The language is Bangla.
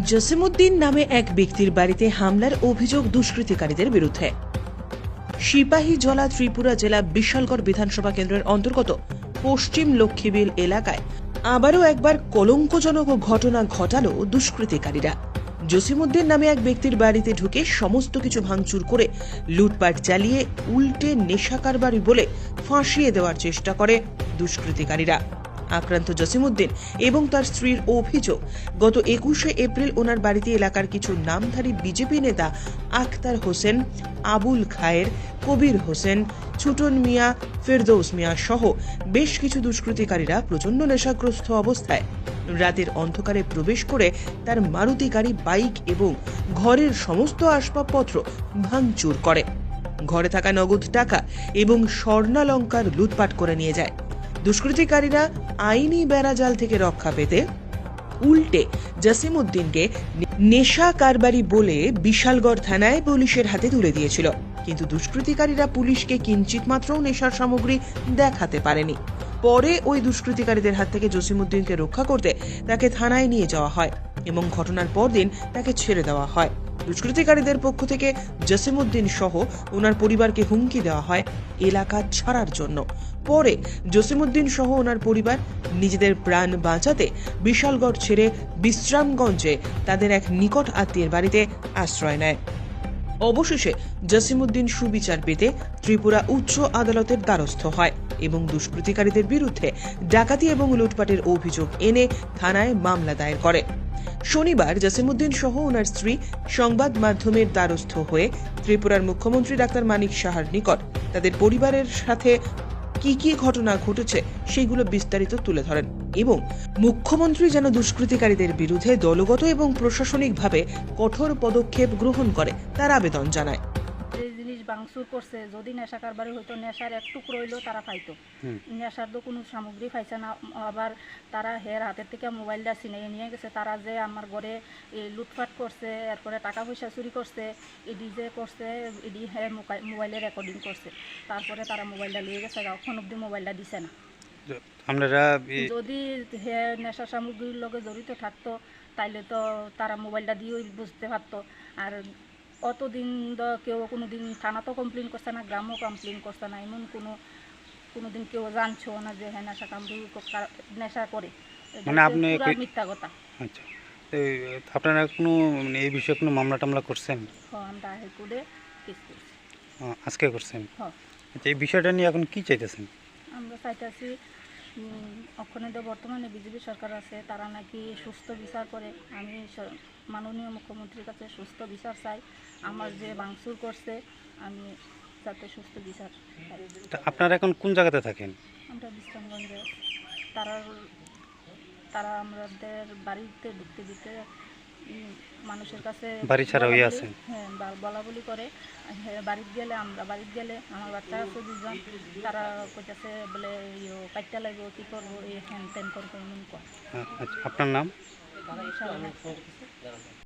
জসিমউদ্দিন নামে এক ব্যক্তির বাড়িতে হামলার অভিযোগ দুষ্কৃতিকারীদের বিরুদ্ধে। সিপাহী জলা ত্রিপুরা জেলা বিশালগড় বিধানসভা কেন্দ্রের অন্তর্গত পশ্চিম লক্ষ্মীবিল এলাকায় আবারও একবার কলঙ্কজনক ঘটনা ঘটালো দুষ্কৃতিকারীরা। জসিমুদ্দিন নামে এক ব্যক্তির বাড়িতে ঢুকে সমস্ত কিছু ভাঙচুর করে লুটপাট চালিয়ে উল্টে নেশা কারবারি বলে ফাঁসিয়ে দেওয়ার চেষ্টা করে দুষ্কৃতিকারীরা। আক্রান্ত জসিমউদ্দিন এবং তার স্ত্রীর অভিযোগ। গত একুশে এপ্রিল ওনার বাড়িতে এলাকার কিছু নামধারী বিজেপি নেতা আখতার হোসেন, আবুল খায়ের, কবির হোসেন, ছুটন মিয়া, ফেরদৌস মিয়া সহ বেশ কিছু দুষ্কৃতিকারীরা প্রচণ্ড নেশাগ্রস্ত অবস্থায়। রাতের অন্ধকারে প্রবেশ করে তার মারুতি গাড়ি, বাইক এবং ঘরের সমস্ত আসবাবপত্র ভাঙচুর করে। ঘরে থাকা নগদ টাকা এবং স্বর্ণালঙ্কার লুটপাট করে নিয়ে যায়। দুষ্কৃতিকারীরা আইনি বেড়াজাল থেকে রক্ষা পেতে উল্টে জসিমউদ্দিনকে নেশা কারবারি বলে বিশালগড় থানায় পুলিশের হাতে তুলে দিয়েছিল। কিন্তু দুষ্কৃতিকারীরা পুলিশকে কিঞ্চিত মাত্রও নেশার সামগ্রী দেখাতে পারেনি। পরে ওই দুষ্কৃতিকারীদের হাত থেকে জসিমউদ্দিনকে রক্ষা করতে তাকে থানায় নিয়ে যাওয়া হয় এবং ঘটনার পরদিন তাকে ছেড়ে দেওয়া হয়। দুষ্কৃতিকারীদের পক্ষ থেকে জসিমউদ্দিন সহ ওনার পরিবারকে হুমকি দেওয়া হয় এলাকা ছাড়ার জন্য। পরে জসিমউদ্দিন সহ ওনার পরিবার নিজেদের প্রাণ বাঁচাতে বিশালগড় ছেড়ে বিশ্রামগঞ্জে তাদের এক নিকট আত্মীয়ের বাড়িতে আশ্রয় নেয়। অবশেষে জসিমউদ্দিন সুবিচার পেতে ত্রিপুরা উচ্চ আদালতের দ্বারস্থ হয় এবং দুষ্কৃতিকারীদের বিরুদ্ধে ডাকাতি এবং লুটপাটের অভিযোগ এনে থানায় মামলা দায়ের করে। শনিবার জাসিমুদ্দিন সহ ওনার স্ত্রী সংবাদ মাধ্যমের দ্বারস্থ হয়ে ত্রিপুরার মুখ্যমন্ত্রী ডাক্তার মানিক সাহার নিকট তাদের পরিবারের সাথে কি কি ঘটনা ঘটেছে সেগুলো বিস্তারিত তুলে ধরেন এবং মুখ্যমন্ত্রী যেন দুষ্কৃতিকারীদের বিরুদ্ধে দলগত এবং প্রশাসনিকভাবে কঠোর পদক্ষেপ গ্রহণ করে তার আবেদন জানায়। বাংসুর করছে যদি নেশা কারবারি হইতো নেশার এক টুকরো হইলেও তারা পাইতো। নেশার তো কোনো সামগ্রী পাইছে না আবার তারা হের হাতের থেকে মোবাইলটা ছিনিয়ে নিয়ে গেছে। তারা যে আমার ঘরে লুটপাট করছে এরপরে টাকা পয়সা চুরি করছে এডি যে করছে এডি হে মোবাইলে রেকর্ডিং করছে। তারপরে তারা মোবাইলটা নিয়ে গেছে এখন অব্দি মোবাইলটা দিছে না। আপনারা যদি হে নেশা সামগ্রীর লগে জড়িত থাকতো তাইলে তো তারা মোবাইলটা দিয়েই বুঝতে পারতো। আর অতদিন কেউ কোনো দিন থানাতেও কমপ্লেন করছে না গ্রামও কমপ্লেন করছে না এমন কোনো কোনো দিন কেউ জানছো না যে হ্যাঁ নেশা কামড়ি নেশা করে। মানে আপনি পুরা মিথ্যা কথা। আচ্ছা। তো আপনারা কোনো মানে এই বিষয়ে কোনো মামলা টামলা করছেন? হ আমরা হাইকোর্টে কেস করছি। আজকে করছেন? হ আচ্ছা এই বিষয়টা নিয়ে এখন কি চাইতেছেন? আমরা চাইতেছি তো বর্তমানে বিজেপি সরকার আছে তারা নাকি সুস্থ বিচার করে আমি মাননীয় মুখ্যমন্ত্রীর কাছে সুস্থ বিচার চাই আমার যে বাংসুর করছে আমি যাতে সুস্থ বিচার। আপনারা এখন কোন জায়গাতে থাকেন আমরা বিশ্রামগঞ্জে তারা তারা আমাদের বাড়িতে ঢুকতে দিতে মানুষের কাছে বাড়ি ছাড়া হয়ে আছেন? হ্যাঁ বলা বলি করে হ্যাঁ, বাড়িতে গেলে আমরা বাড়িতে গেলে আমার বাচ্চা আছে দুজন তারা কইতাছে বলে ইয়ে কাটতে লাগবো কী করব? এই হ্যান ত্যান করব এমন কয়। আচ্ছা আপনার নাম।